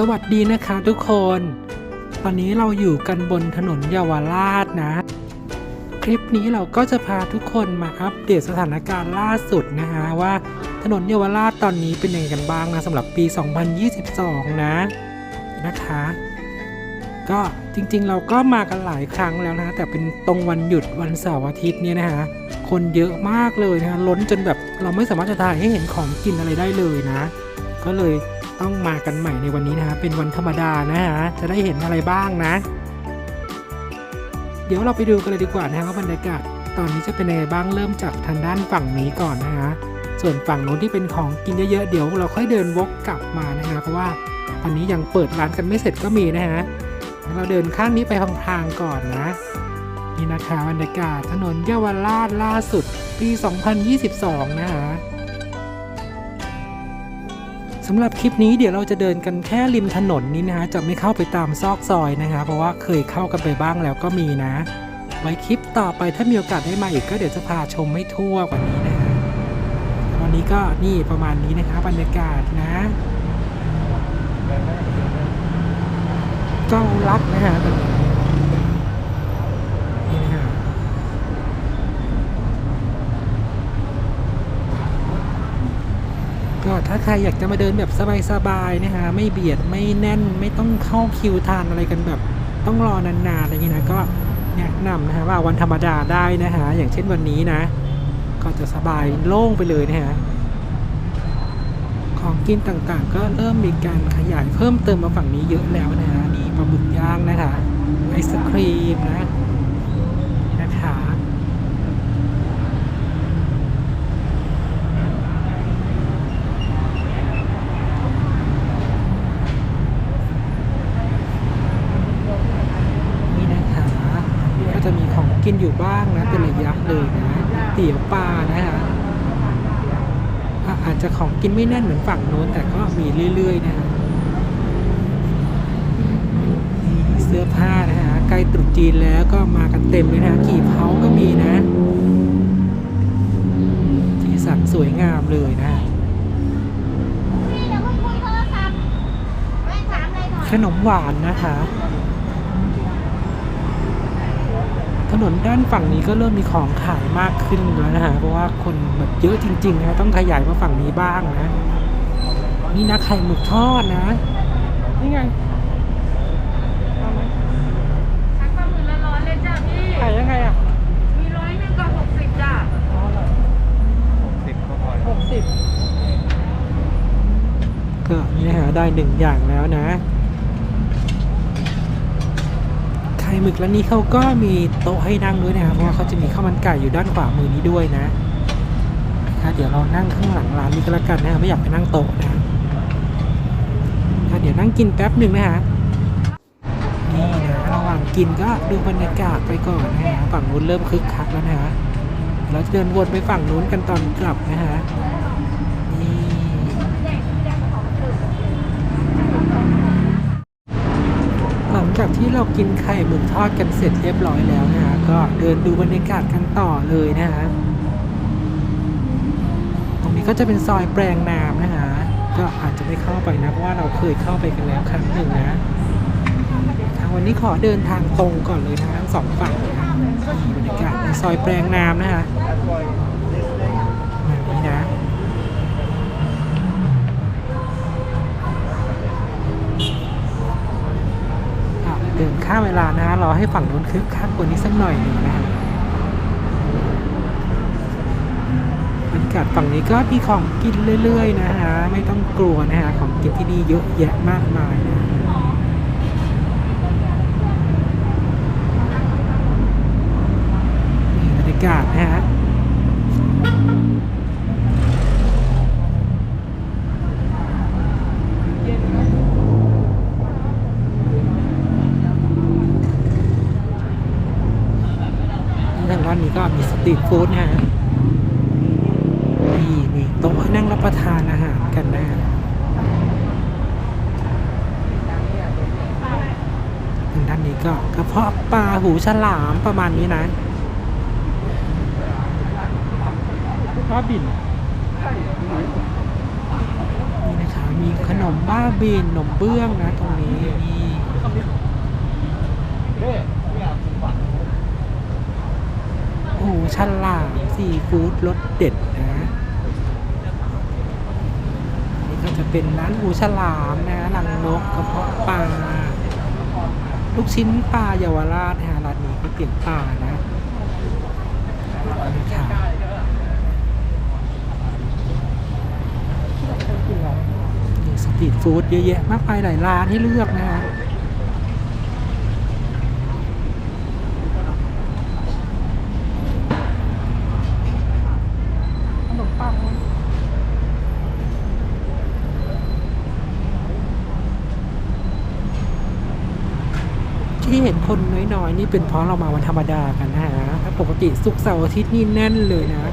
สวัสดีนะคะทุกคน ตอนนี้เราอยู่กันบนถนนเยาวราชนะ คลิปนี้เราก็จะพาทุกคนมาอัปเดตสถานการณ์ล่าสุดนะฮะว่าถนนเยาวราชตอนนี้เป็นยังไงกันบ้างนะสำหรับปี 2022 นะนะคะ ก็จริงๆเราก็มากันหลายครั้งแล้วนะแต่เป็นตรงวันหยุดวันเสาร์อาทิตย์เนี่ยนะฮะคนเยอะมากเลยนะะล้นจนแบบเราไม่สามารถจะถ่ายให้เห็นของกินอะไรได้เลยนะ ก็เลย ต้องมากันใหม่ในวันนี้นะฮะเป็นวันธรรมดานะฮะจะได้เห็นอะไรบ้างนะ เดี๋ยวเราไปดูกันเลยดีกว่านะฮะว่าบรรยากาศตอนนี้จะเป็นยังไงบ้างเริ่มจากทางด้านฝั่งนี้ก่อนนะฮะส่วนฝั่งโน้นที่เป็นของกินเยอะๆเดี๋ยวเราค่อยเดินวกกลับมานะฮะเพราะว่าตอนนี้ยังเปิดร้านกันไม่เสร็จก็มีนะฮะเราเดินข้างนี้ไปพลางๆก่อนนะนี่นะคะบรรยากาศถนนเยาวราชล่าสุดปี 2022 นะฮะ สำหรับคลิปนี้เดี๋ยวเราจะเดินกันแค่ริมถนนนี้นะฮะจะไม่เข้าไปตามซอกซอยนะคะ เพราะว่าเคยเข้ากันไปบ้างแล้วก็มีนะ ไว้คลิปต่อไปถ้ามีโอกาสได้มาอีกก็เดี๋ยวจะพาชมให้ทั่วกว่านี้นะฮะวันนี้ก็นี่ประมาณนี้นะคะบรรยากาศนะก้องรักนะฮะตรงนี้นี่นะฮะ ก็ ถ้าใครอยากจะมาเดินแบบสบายๆนะฮะไม่เบียดไม่แน่นไม่ต้องเข้าคิวทานอะไรกันแบบต้องรอนานๆอะไรอย่างนี้นะก็แนะนำนะฮะว่าวันธรรมดาได้นะฮะอย่างเช่นวันนี้นะ ก็จะสบายโล่งไปเลยนะฮะของกินต่างๆ ก็เริ่มมีการขยายเพิ่มเติมมาฝั่งนี้เยอะแล้วนะฮะมีปลาบึกย่างนะคะไอศครีมนะ นี่นะคะก็จะมีของกินอยู่บ้างนะเป็นระยะเลยนะ เตี๋ยวปลานะคะอะอาจจะของกินไม่แน่นเหมือนฝั่งโน้นแต่ก็มีเรื่อยๆนะฮะนี่เสื้อผ้านะฮะใกล้ตรุษจีนแล้วก็มากันเต็มเลยนะกี่เผาก็มีนะสีสันสวยงามเลยนะพี่เดี๋ยวคุณคุยโทรศัพท์ไม่ถามอะไรหน่อยขนมหวานนะคะ ถ นนด้านฝั่งนี้ก็เริ่มมีของขายมากขึ้นแล้วนะฮะเพราะว่าคนแบบเยอะจริงๆนะต้องขยายมาฝั่งนี้บ้างนะ นี่นะไข่หมึกทอดนะ นี่ไงเอาไหมชักปลาหมื่นละร้อยเลยจ้ะพี่ขายยังไงอะมีร้อยหนึงก็หกสิบจ้ะสิบก็พอหกสิบก็นี่นะฮะได้หนึ่งอย่างแล้วนะ ไข่ หมึกร้านนี้เขาก็มีโต๊ะให้นั่งด้วยนะครับเพราะว่าเขาจะมีข้าวมันไก่อยู่ด้านขวามือนี้ด้วยนะนะคะเดี๋ยวเรานั่งข้างหลังร้านนี้ก็แล้วกันนะไม่อยากไปนั่งโต๊ะนะก็เดี๋ยวนั่งกินแป๊บหนึ่งนะฮะนี่นะระหว่างกินก็ดูบรรยากาศไปก่อนนะฮะฝั่งนู้นเริ่มคึกคักแล้วนะฮะเราจะเดินวนไปฝั่งนู้นกันตอนกลับนะฮะนี่ หลัง จากที่เรากินไข่หมึกทอดกันเสร็จเรียบร้อยแล้วนะฮะก็เดินดูบรรยากาศกันต่อเลยนะฮะตรงนี้ก็จะเป็นซอยแปลงนามนะฮะก็อาจจะไม่เข้าไปนะเพราะว่าเราเคยเข้าไปกันแล้วครั้งหนึ่งนะทางวันนี้ขอเดินทางตรงก่อนเลยนะทั้งสองฝั่งนะบรรยากาศในซอยแปลงนามนะฮะ อะเดินข้ามเวลานะฮะรอให้ฝั่งนู้นคึกคักกว่านี้สักหน่อยหนึ่งนะฮะบรรยากาศฝั่งนี้ก็มีของกินเรื่อย ๆ นะฮะไม่ต้องกลัวนะฮะของกินที่นี่เยอะแยะมากมายนะนี่บรรยากาศนะฮะ ทางด้านนี้ก็มีสตรีทฟู้ดนะฮะนี่มีโต๊ะให้นั่งรับประทานอาหารกันนะฮะทางด้านนี้ก็กระเพาะปลา หูฉลามประมาณนี้นะปลาบินนี่นะคะมีขนมมบ้าบินขนมเบื้องนะตรงนี้นี่โอ้โหฉลามซีฟู้ดรสเด็ดนะนี่ก็จะเป็นร้านหูฉลามนะรังนกกระเพาะปลา ลูกชิ้นปลาเยาวราชนะฮะร้านนี้ก็เตี๋ยวปลานะนี่ค่ะสตรีทฟู้ดเยอะแยะมากมายหลายร้านให้เลือกนะฮะขนมปัง ที่เห็นคนน้อยๆ นี่เป็นเพราะเรามาวันธรรมดากันนะฮะถ้าปกติศุกเสาร์อาทิตย์นี่แน่นเลยนะ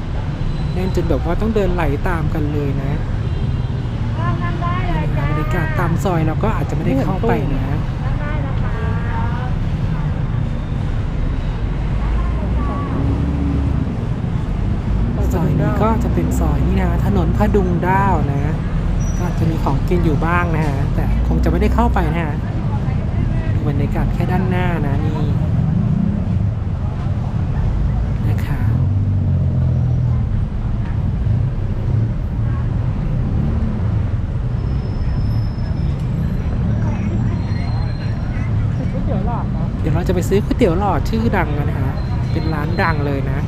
แน่นจนแบบว่าต้องเดินไหลตามกันเลยนะก็นั่งได้เลยจ้าบรรยากาศตามซอยเราก็อาจจะไม่ได้เข้าไปนะซอยนี้ก็จะเป็นซอยนี่นะ ถนนพดุงด้าวนะ ก็จะมีของกินอยู่บ้างนะฮะ แต่คงจะไม่ได้เข้าไปนะฮะ บรรยากาศแค่ด้านหน้านะนี่นะคะก๋วยเตี๋ยวหลอดเดี๋ยวเราจะไปซื้อก๋วยเตี๋ยวหลอดชื่อดังนะฮะเป็นร้านดังเลยนะ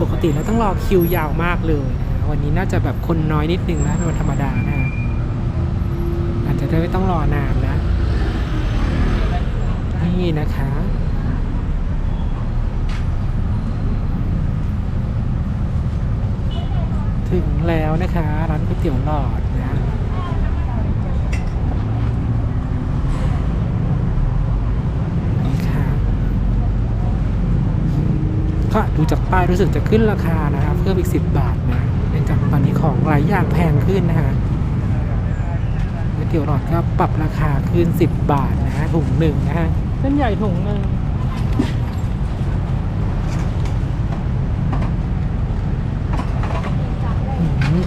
ปกติเราต้องรอคิวยาวมากเลยนะวันนี้น่าจะแบบคนน้อยนิดนึงนะเป็นวันธรรมดานะฮะอาจจะได้ไม่ต้องรอนานนะ นี่นะคะ ถึงแล้วนะคะ ร้านก๋วยเตี๋ยวหลอดนะนี่ค่ะก็ดูจากป้ายรู้สึกจะขึ้นราคานะครับเพิ่มอีก 10 บาทนะเนื่องจากตอนนี้ของหลายอย่างแพงขึ้นนะฮะ ตี๋ยวหลอดก็ปรับราคาขึ้น 10 บาทนะฮะถุงหนึ่งนะฮะเส้นใหญ่ถุงหนึ่ง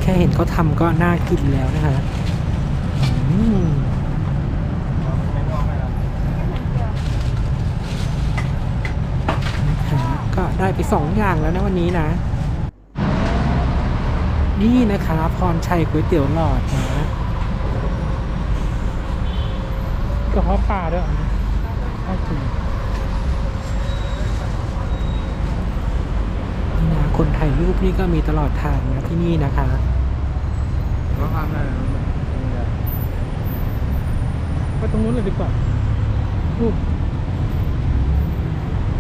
แค่เห็นเขาทำก็น่ากินแล้วนะฮะอืมนะคะก็ได้ไปสองอย่างแล้วนะวันนี้นะ นี่นะคะ พรชัยก๋วยเตี๋ยวหลอดนะ กระเพาะปลาด้วยน่ากินนี่นะคนถ่ายรูปนี่ก็มีตลอดทางนะที่นี่นะคะก็ทำได้ไปตรงนู้นเลยดีกว่ารูป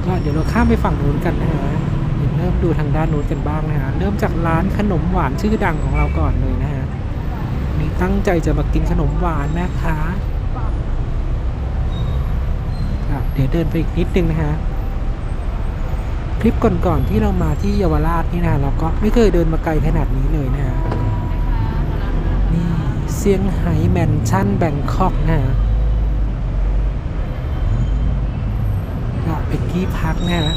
ก็เดี๋ยวเราข้ามไปฝั่งนู้นกันนะฮะเดี๋ยวเริ่มดูทางด้านนู้นกันบ้างนะฮะ เริ่มจากร้านขนมหวานชื่อดังของเราก่อนเลยนะฮะนี่ตั้งใจจะมากินขนมหวานนะคะอะ เดี๋ยวเดินไปอีกนิดนึงนะฮะคลิปก่อนๆที่เรามาที่เยาวราชนี่นะเราก็ไม่เคยเดินมาไกลขนาดนี้เลยนะฮะนี่เซียงไฮ้แมนชั่นแบงคอกนะฮะก็เป็นที่พักนะฮะ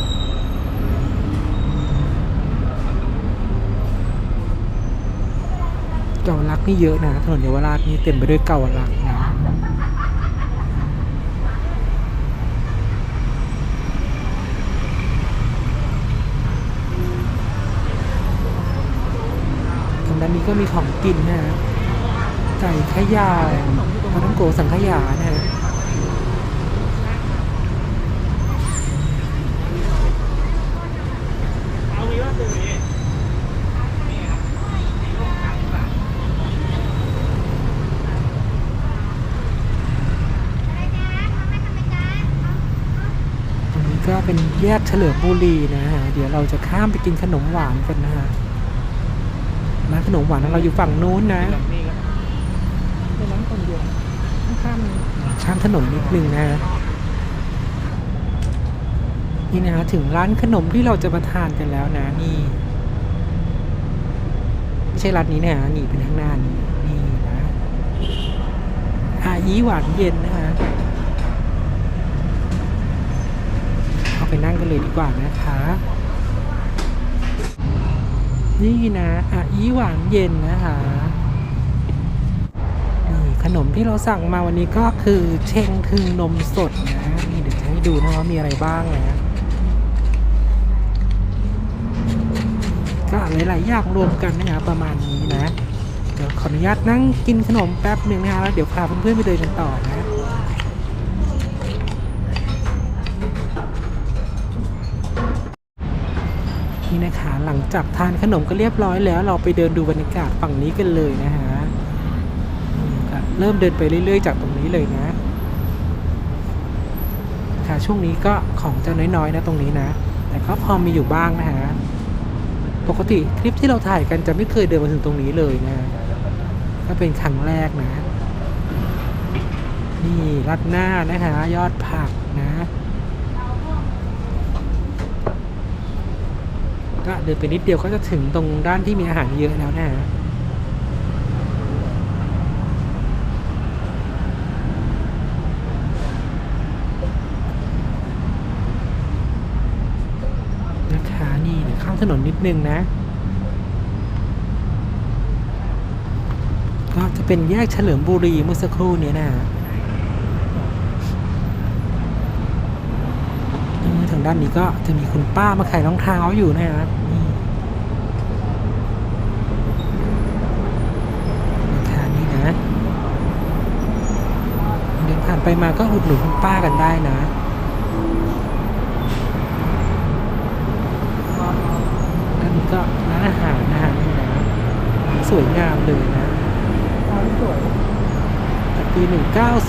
เก่าลักนี่เยอะนะถนนเยาวราชนี่เต็มไปด้วยเก่าลักนะทานนี้ก็มีของกินนะฮะไก่ขยาวปลาท้องโกสังขยานะฮะเอาวีว่าเจอนี้อะนี้ก็เป็นแยกเฉลิมบุรีนะฮะ เดี๋ยวเราจะข้ามไปกินขนมหวานกันนะฮะ ขนมหวานของเราอยู่ฝั่งนู้นนะแบบนี้ก็เป็นร้านคนเดียวข้ามๆข้ามถนนนิดนึงนะฮะนี่นะฮะถึงร้านขนมที่เราจะมาทานกันแล้วนะนี่ไม่ใช่ร้านนี้นะฮะนี่เป็นข้างหน้านี่นี่นะอายีหวานเย็นนะฮะเอาไปนั่งกันเลยดีกว่านะคะ นี่นะอายีหวานเย็นนะคะนี่ขนมที่เราสั่งมาวันนี้ก็คือเชงทึงนมสดนะนี่เดี๋ยวจะให้ดูนะว่ามีอะไรบ้างนะก็หลายๆอย่างรวมกันนะครับประมาณนี้นะ เดี๋ยวขออนุญาตนั่งกินขนมแป๊บหนึ่งนะฮะแล้วเดี๋ยวพาเพื่อนๆไปเดินกันต่อนะ นี่นะคะ หลังจากทานขนมก็เรียบร้อยแล้ว เราไปเดินดูบรรยากาศฝั่งนี้กันเลยนะฮะเริ่มเดินไปเรื่อย ๆ จากตรงนี้เลยนะ ค่ะช่วงนี้ก็ของจะน้อยๆนะตรงนี้นะ แต่ก็พอมีอยู่บ้างนะฮะปกติคลิปที่เราถ่ายกันจะไม่เคยเดินมาถึงตรงนี้เลยนะก็เป็นครั้งแรกนะ นี่รัดหน้านะคะยอดผักนะ ก็เดินไปนิดเดียวก็จะถึงตรงด้านที่มีอาหารเยอะแล้วนะฮะนะคะนี่เดี๋ยวข้ามถนนนิดนึงนะก็จะเป็นแยกเฉลิมบุรีเมื่อสักครู่นี้นะฮะเออ ทางด้านนี้ก็จะมีคุณป้ามาขายรองเท้าอยู่นะฮะนี่ราคานี้นะเดินผ่านไปมาก็อุดหนุนคุณป้ากันได้นะด้านนี้ก็ร้านอาหารนะฮะนี่นะสวยงามเลยนะร้านสวยแต่ปี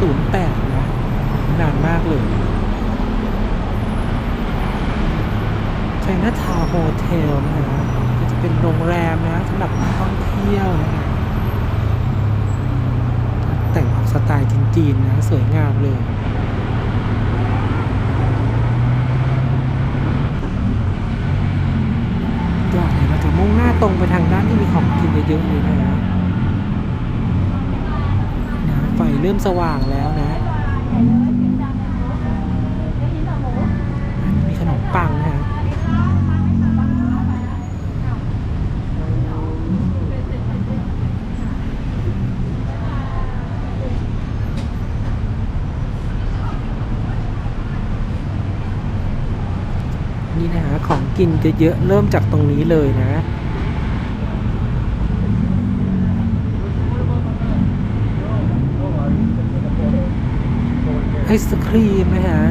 1908นะนานมากเลย ไชน่าทาวโฮเทลนะฮะก็จะเป็นโรงแรมนะสำหรับนักท่องเที่ยวนะฮะแต่งออกสไตล์จีนๆนะสวยงามเลยก็เดี๋ยเราจะมุ่งหน้าตรงไปทางด้านที่มีของกินเยอะๆเลยนะฮะนะไฟเริ่มสว่างแล้วนะมีขนมปังนะฮะนี่นะฮะของ กินเยอะๆเริ่มจากตรงนี้เลยนะไอศครีมนะฮะ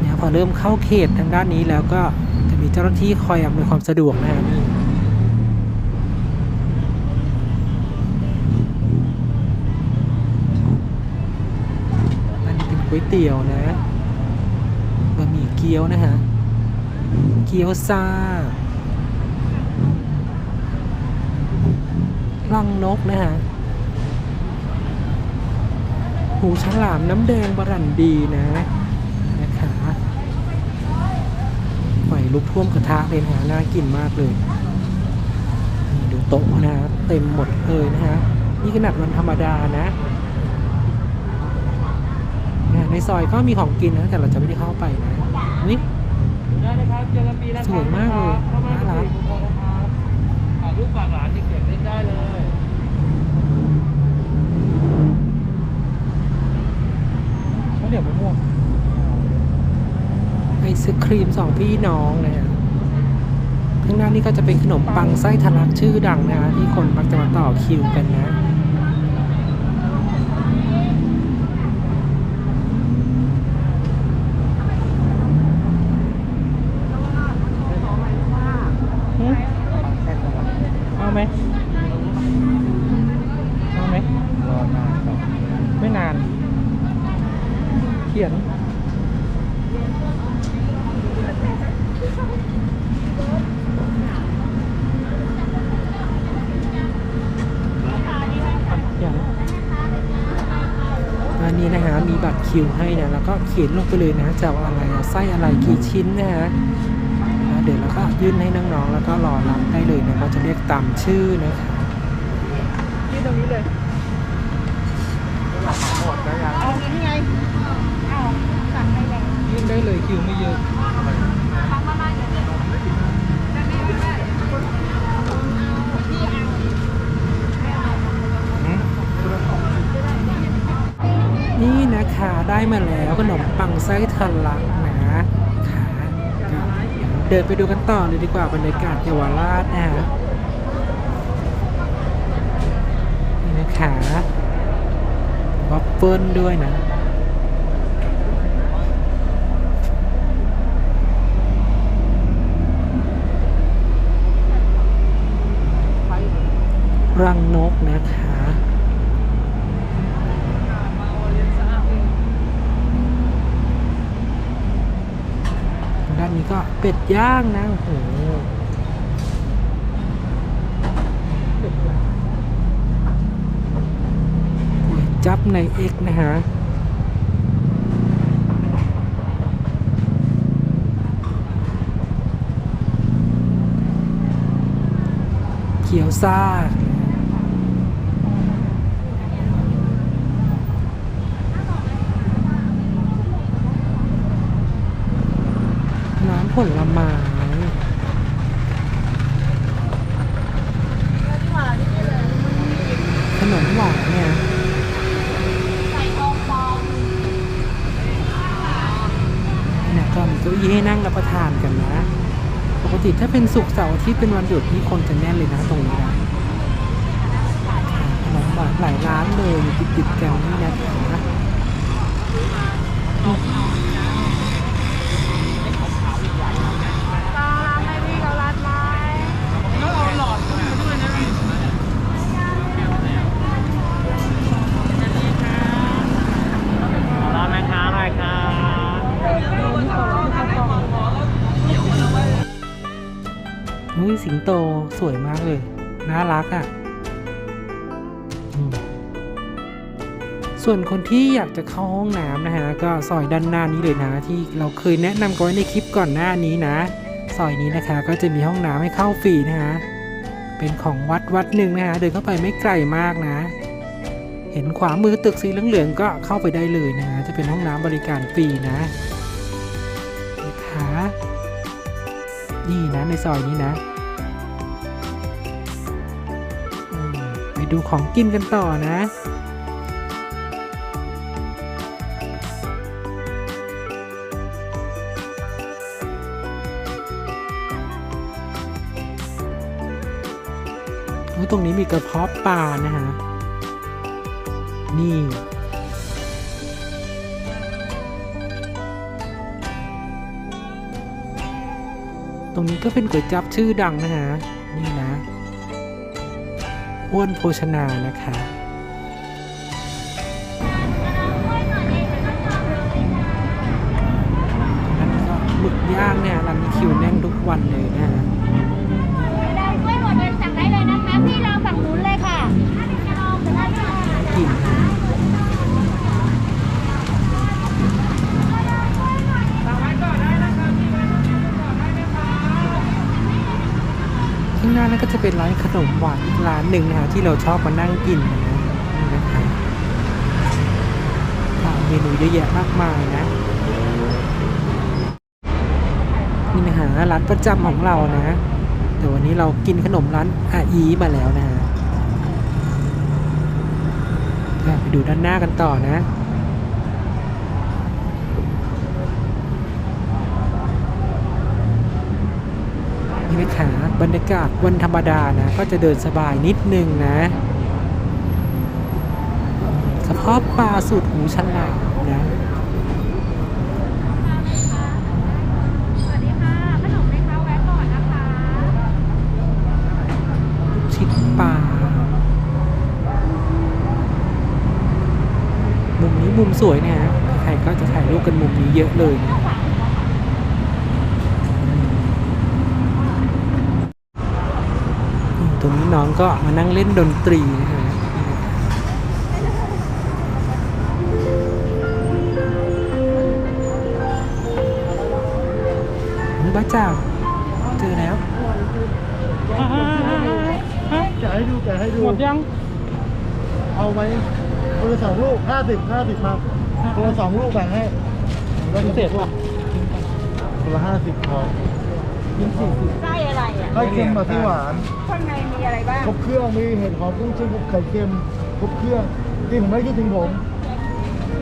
เนี่ยพอเริ่มเข้าเขตทางด้านนี้แล้วก็จะมีเจ้าหน้าที่คอยอำนวยความสะดวกนะฮะนี่อันนี้เป็นก๋ วยเตี๋ยวนะบะหมี่เกี๊ยวนะฮะ เกี๊ยวซ่ารังนกนะฮะ หูฉลามน้ำแดงบรันดีนะนะคะไฟลุกท่วมกระทะเลยนะน่ากินมากเลยดูโต๊ะนะเต็มหมดเลยนะฮะ นี่ขนาดวันธรรมดานะ ในซอยก็มีของกินนะแต่เราจะไม่ได้เข้าไปนะนี่ได้นะครับเจอกันปีละสวยมากเลยเข้ามาน่ารักสี่คนนะครับถ่ายรูปฝากหลานเด็กๆเล่นได้เลยเขาวเดี๋ยวมะม่วงไอศครีมสองพี่น้องนะฮะข้างหน้านี่ก็จะเป็นขนมปังไส้ทะลักชื่อดังนะฮะที่คนมักจะมาต่อคิวกันนะ หืมเอาไหมเอาไหม รอนานต่อ ไม่นาน เขียน อย่าง อันนี้นะฮะมีบัตรคิวให้นะแล้วก็เขียนลงไปเลยนะจะเอาอะไรเอาไส้อะไรกี่ชิ้นนะฮะแล้วเดี๋ยวเราก็ยื่นให้น้องๆแล้วก็รอรับได้เลยนะก็จะเรียกตามชื่อนะคะที่ตรงนี้เลยหมดแล้วยังเอานี่ไงเอาสั่งไปแล้วยื่นได้เลยคิวไม่เยอะ ทำมามาเดี๋ยวเดี๋ยว นี่นะคะได้มาแล้วขนมปังไส้ทะลักนะค่ะเดินไปดูกันต่อเลยดีกว่าบรรยากาศเยาวราชนะฮะนี่นะคะวัฟเฟิลด้วยนะรังนกนะคะ ด้านนี้ก็ เป็ดย่างนะโอ้โหก๋วยจับในเอ็กนะฮะเขียวซ่า น้ำ ผลไม้ขนมหวานเนี่ยใส่องปลอมเนี่ยก็มีเก้าอี้ให้นั่งรับประทานกันนะปกติถ้าเป็นศุกร์เสาร์อาทิตย์เป็นวันหยุดนี่คนจะแน่นเลยนะตรงนี้นะขนมหวานหลายร้านเลยอยู่ติดกันนี่นะคะ ตามให้พี่เขารัดไม้ ร้านแม่ค้าหน่อยครับ อุ้ย สิงโตสวยมากเลย น่ารักอะ่ะส่วนคนที่อยากจะเข้าห้องน้ำนะฮะ ก็ซอยด้านหน้านี้เลยนะ ที่เราเคยแนะนำกันไว้ในคลิปก่อนหน้านี้นะซอยนี้นะคะ ก็จะมีห้องน้ำให้เข้าฟรีนะฮะเป็นของวัดวัดหนึ่งนะฮะเดินเข้าไปไม่ไกลมากนะ เห็นขวามือตึกสีเหลืองๆก็เข้าไปได้เลยนะฮะจะเป็นห้องน้ำบริการฟรีนะนะคะนี่นะในซอยนี้นะ ดูของกินกันต่อนะ ตรงนี้มีกระเพาะปลานะฮะ นี่ตรงนี้ก็เป็นก๋วยจั๊บชื่อดังนะฮะ นี่นะ อ้วนโภชนานะคะอันนี้ก็หมึกย่างเนี่ยร้านนี้คิวแน่นทุกวันเลยนะฮะ นร้านขนมหวานร้านหนึ่งนะฮะที่เราชอบมานั่งกินนะนี่นะคะเมนูเยอะแยะมากมายนะนี่นะฮะร้านประจำของเรานะแต่วันนี้เรากินขนมร้านอาอีมาแล้วนะฮะไปดูด้านหน้ากันต่อนะนี่นะคะ บรรยากาศวันธรรมดานะ ก็จะเดินสบายนิดนึงนะกระเพาะปลาสูตรหูฉลามนะสวัสดีค่ะขนมไหมคะแวะก่อนนะคะลูกชิ้นปลามุมนี้มุมสวยเนี่ยฮะใครๆก็จะถ่ายรูปกันมุมนี้เยอะเลยนะอืมตรง น้องก็มานั่งเล่นดนตรีนะฮะบ้าจ่าเจอแล้วแกะให้ดูแกะให้ดู หมดยัง เอาไหมคนละสองลูกห้าสิบห้าสิบครับคนละสองลูกแบ่งให้แล้วพิเศษป่ะคนละห้าสิบพอ ยิ่งสี่สิบไส้อะไรอะไข่เค็มกับที่หวาน ข้างในมีอะไรบ้างครบเครื่องมีเห็ดหอมกุ้งชิ้นไข่เค็มครบเครื่องจริงผมไม่คิดถึงผม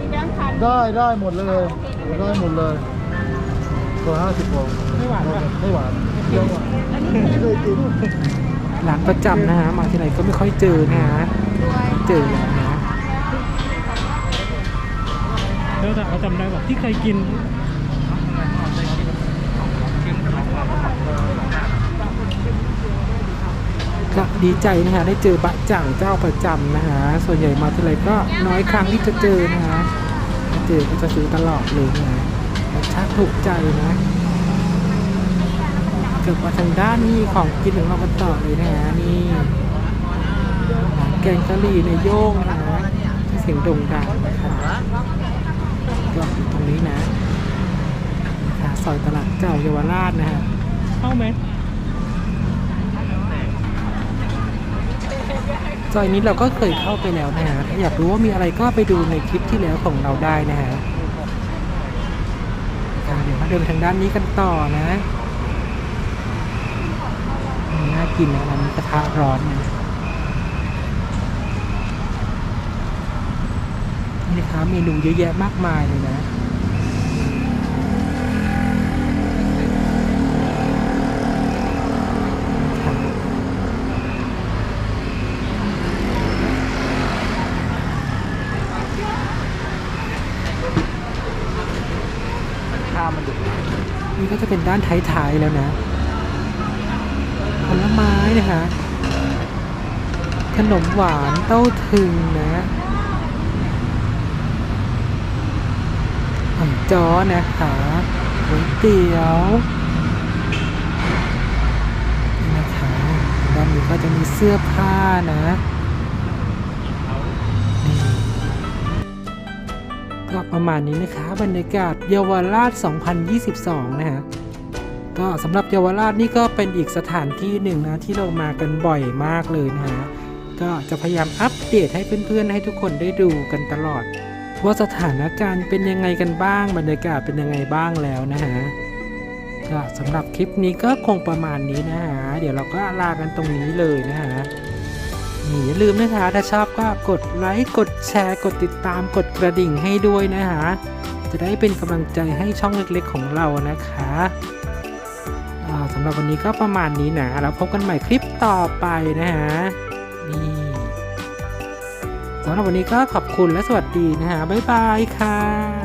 มีแบงค์พันได้ได้หมดเลยโอเคได้หมดเลยตัวห้าสิบฟองไม่หวานป่ะไม่หวานเปรี้ยวหวานไม่เคยกินร้านประจำนะฮะมาที่ไหนก็ไม่ค่อยเจอนะฮะเจอแล้วนะแล้วแต่เขาจำได้บอกที่เคยกิน ก็ดีใจนะฮะได้เจอบะจ่างเจ้าประจำนะฮะส่วนใหญ่มาที่ไรก็น้อยครั้งที่จะเจอนะฮะเจอก็จะซื้อตลอดเลยนะฮะรสชาติถูกใจนะเกิดมาทางด้านนี้ของกินของเรากันต่อเลยนะฮะนี่แกงกะหรี่ในโย่งนะฮะเสียงโด่งดังนะคะก็อยู่ตรงนี้นะนะคะซอยตลาดเก่าเยาวราชนะฮะเข้าไหม ซอยนี้เราก็เคยเข้าไปแล้วนะฮะถ้าอยากรู้ว่ามีอะไรก็ไปดูในคลิปที่แล้วของเราได้นะฮะเดี๋ยวมาเดินทางด้านนี้กันต่อนะน่ากินนะมันกระทะร้อนนะนี่นะคะเมนูเยอะแยะมากมายเลยนะนี่ก็จะเป็น ด้านท้ายๆแล้วนะผลไม้นะคะขนมหวานเต้าถึงนะหอยจ้อนะคะก๋วยเตี๋ยวนี่นะคะด้านนี้ก็จะมีเสื้อผ้านะนี่ก็ประมาณนี้นะคะ บรรยากาศเยาวราช 2022 นะฮะ ก็สำหรับเยาวราชนี่ก็เป็นอีกสถานที่หนึ่งนะที่เรามากันบ่อยมากเลยนะฮะก็จะพยายามอัปเดตให้เพื่อนๆ ให้ทุกคนได้ดูกันตลอด ว่าสถานการณ์เป็นยังไงกันบ้าง บรรยากาศเป็นยังไงบ้างแล้วนะฮะก็สำหรับคลิปนี้ก็คงประมาณนี้นะฮะเดี๋ยวเราก็ลากันตรงนี้เลยนะฮะอย่าลืมนะคะถ้าชอบก็กดไลค์กดแชร์กดติดตามกดกระดิ่งให้ด้วยนะฮะจะได้เป็นกำลังใจให้ช่องเล็กๆของเรานะคะ สำหรับวันนี้ก็ประมาณนี้นะแล้วพบกันใหม่คลิปต่อไปนะฮะนี่สำหรับวันนี้ก็ขอบคุณและสวัสดีนะฮะบ๊ายบายค่ะ